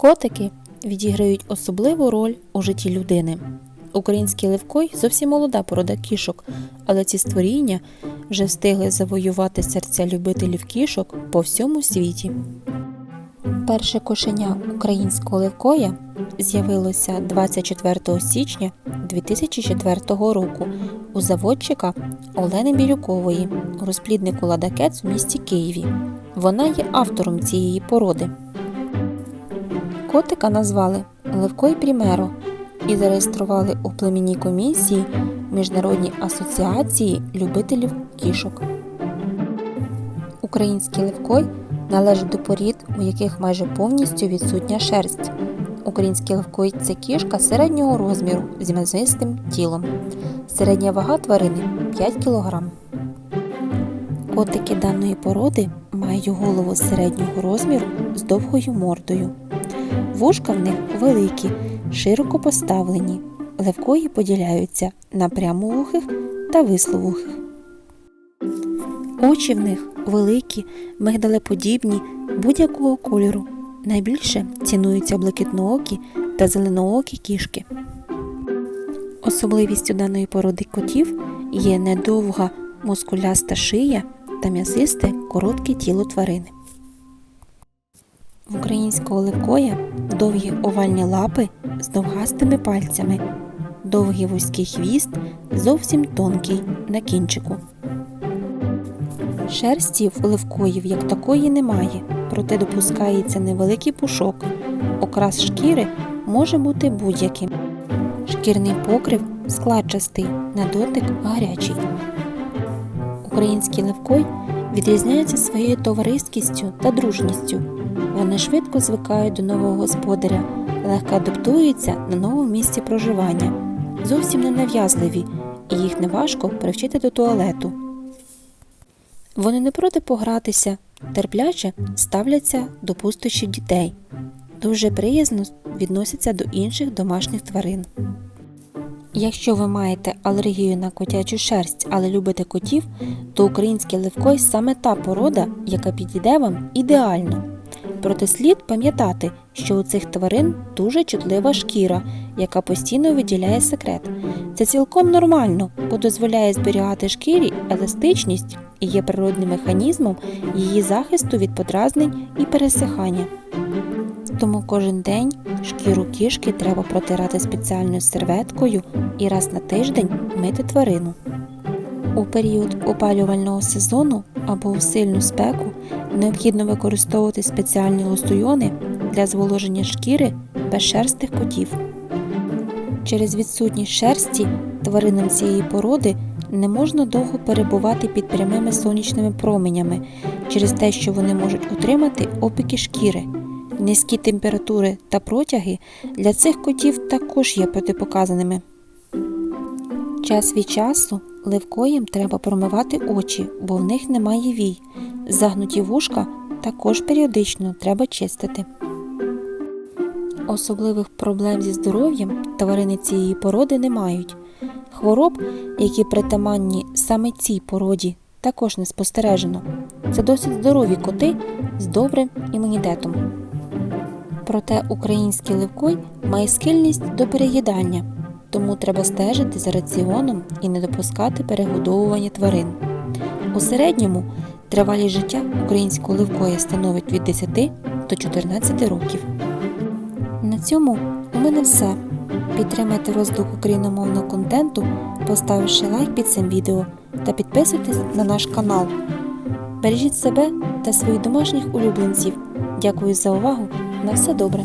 Котики відіграють особливу роль у житті людини. Український левкой зовсім молода порода кішок, але ці створіння вже встигли завоювати серця любителів кішок по всьому світі. Перше кошеня українського левкоя з'явилося 24 січня 2004 року у заводчика Олени Бірюкової у розпліднику Ладакец у місті Києві. Вона є автором цієї породи. Котика назвали Левкой Прімеро і зареєстрували у племінній комісії Міжнародній асоціації любителів кішок. Український левкой належить до порід, у яких майже повністю відсутня шерсть. Український левкой це кішка середнього розміру з м'ясистим тілом. Середня вага тварини 5 кг. Котики даної породи мають голову середнього розміру з довгою мордою. Вушка в них великі, широко поставлені. Левкої поділяються на прямовухих та висловухих. Очі в них великі, мигдалеподібні, будь-якого кольору. Найбільше цінуються блакитноокі та зеленоокі кішки. Особливістю даної породи котів є недовга мускуляста шия та м'ясисте коротке тіло тварини. В українського левкоя довгі овальні лапи з довгастими пальцями, довгий вузький хвіст, зовсім тонкий на кінчику. Шерсті в левкоїв як такої немає, проте допускається невеликий пушок. Окрас шкіри може бути будь-яким. Шкірний покрив складчастий, на дотик гарячий. Український левкой відрізняється своєю товариськістю та дружністю. Вони швидко звикають до нового господаря, легко адаптуються на новому місці проживання, зовсім не нав'язливі, і їх неважко привчити до туалету. Вони не проти погратися, терпляче ставляться до пустощів дітей, дуже приязно відносяться до інших домашніх тварин. Якщо ви маєте алергію на котячу шерсть, але любите котів, то український левкой саме та порода, яка підійде вам ідеально. Проте слід пам'ятати, що у цих тварин дуже чутлива шкіра, яка постійно виділяє секрет. Це цілком нормально, бо дозволяє зберігати шкірі еластичність і є природним механізмом її захисту від подразнень і пересихання. Тому кожен день шкіру кішки треба протирати спеціальною серветкою і раз на тиждень мити тварину. У період опалювального сезону або у сильну спеку необхідно використовувати спеціальні лосьйони для зволоження шкіри безшерстих котів. Через відсутність шерсті тваринам цієї породи не можна довго перебувати під прямими сонячними променями через те, що вони можуть отримати опіки шкіри. Низькі температури та протяги для цих котів також є протипоказаними. Час від часу левкоїм треба промивати очі, бо в них немає вій. Загнуті вушка також періодично треба чистити. Особливих проблем зі здоров'ям тварини цієї породи не мають. Хвороб, які притаманні саме цій породі, також не спостережено. Це досить здорові коти з добрим імунітетом. Проте український левкой має схильність до переїдання, тому треба стежити за раціоном і не допускати перегодовування тварин. У середньому тривалість життя українського левкоя становить від 10 до 14 років. На цьому у мене все. Підтримайте розвиток україномовного контенту, поставивши лайк під цим відео та підписуйтесь на наш канал. Бережіть себе та своїх домашніх улюбленців. Дякую за увагу. На все добре.